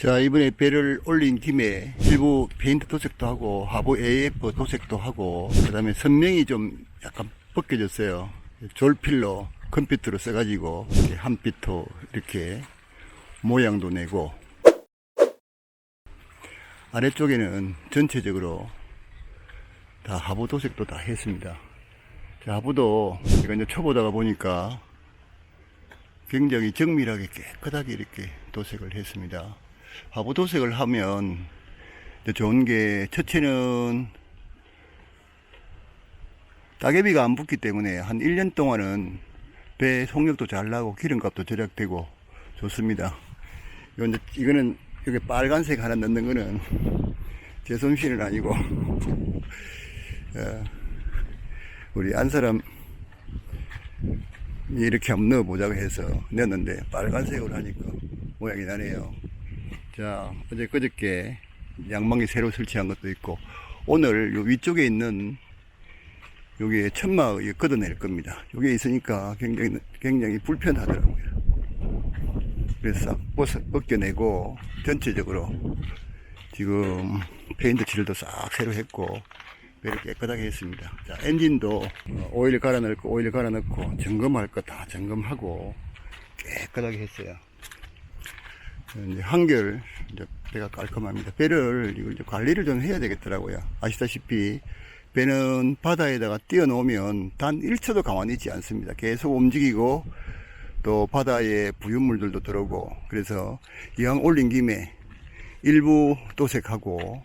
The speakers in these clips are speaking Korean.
자, 이번에 배를 올린 김에 일부 페인트 도색도 하고, 하부 AF 도색도 하고, 그 다음에 선명이 좀 약간 벗겨졌어요. 졸필로 컴퓨터로 써가지고, 이렇게 한빛도 이렇게 모양도 내고, 아래쪽에는 전체적으로 다 하부 도색도 다 했습니다. 자, 하부도 제가 이제 쳐보다가 보니까 굉장히 정밀하게 깨끗하게 이렇게 도색을 했습니다. 하부 도색을 하면 좋은 게 첫째는 따개비가 안 붙기 때문에 한 1년 동안은 배 속력도 잘 나고 기름값도 절약되고 좋습니다. 이거는 여기 빨간색 하나 넣는 거는 제 솜씨는 아니고 어, 우리 안 사람 이렇게 한번 넣어보자고 해서 넣었는데 빨간색으로 하니까 모양이 나네요. 자, 어제 그저께 양망이 새로 설치한 것도 있고 오늘 요 위쪽에 있는 여기에 천막 이 걷어낼 겁니다. 여기에 있으니까 굉장히 굉장히 불편하더라고요. 그래서 싹 벗어, 벗겨내고 전체적으로 지금 페인트 칠도 싹 새로 했고 배를 깨끗하게 했습니다. 자, 엔진도 어, 오일 갈아 넣고 오일 갈아 넣고 점검할 거 다 점검하고 깨끗하게 했어요. 이제 한결 이제 배가 깔끔합니다. 배를 이걸 이제 관리를 좀 해야 되겠더라고요. 아시다시피 배는 바다에다가 띄워 놓으면 단 1초도 가만히 있지 않습니다. 계속 움직이고 또 바다에 부유물들도 들어오고 그래서 이왕 올린 김에 일부 도색하고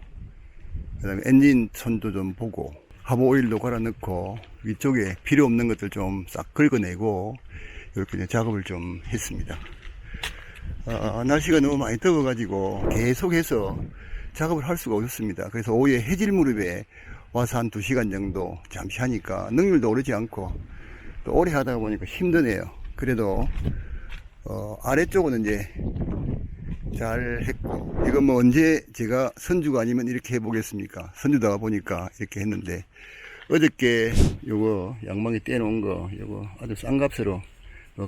그다음에 엔진 선도 좀 보고 하부 오일도 갈아 넣고 위쪽에 필요 없는 것들 좀 싹 긁어내고 이렇게 작업을 좀 했습니다. 아, 날씨가 너무 많이 더워가지고 계속해서 작업을 할 수가 없었습니다. 그래서 오후에 해질 무렵에 와서 한 2시간 정도 잠시 하니까 능률도 오르지 않고 또 오래 하다 보니까 힘드네요. 그래도 어, 아래쪽은 이제 잘 했고 이건 뭐 언제 제가 선주가 아니면 이렇게 해보겠습니까 선주다가 보니까 이렇게 했는데 어저께 요거 양망에 떼놓은 거 요거 아주 싼 값으로 어,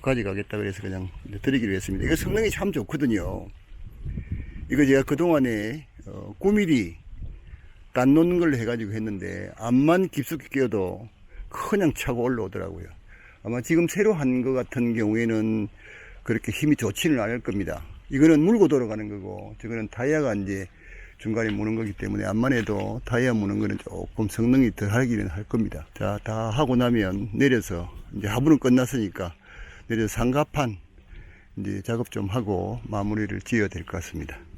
가져가겠다 그래서 그냥 드리기로 했습니다 이거 성능이 참 좋거든요 이거 제가 그동안에 어, 9mm 단 놓는 걸로 해가지고 했는데 암만 깊숙이 끼워도 그냥 차고 올라오더라고요 아마 지금 새로 한거 같은 경우에는 그렇게 힘이 좋지는 않을 겁니다. 이거는 물고 돌아가는 거고, 저거는 타이어가 이제 중간에 무는 거기 때문에 암만 해도 타이어 무는 거는 조금 성능이 더 하기는 할 겁니다. 자, 다 하고 나면 내려서, 이제 하부는 끝났으니까, 내려서 상가판, 이제 작업 좀 하고 마무리를 지어야 될 것 같습니다.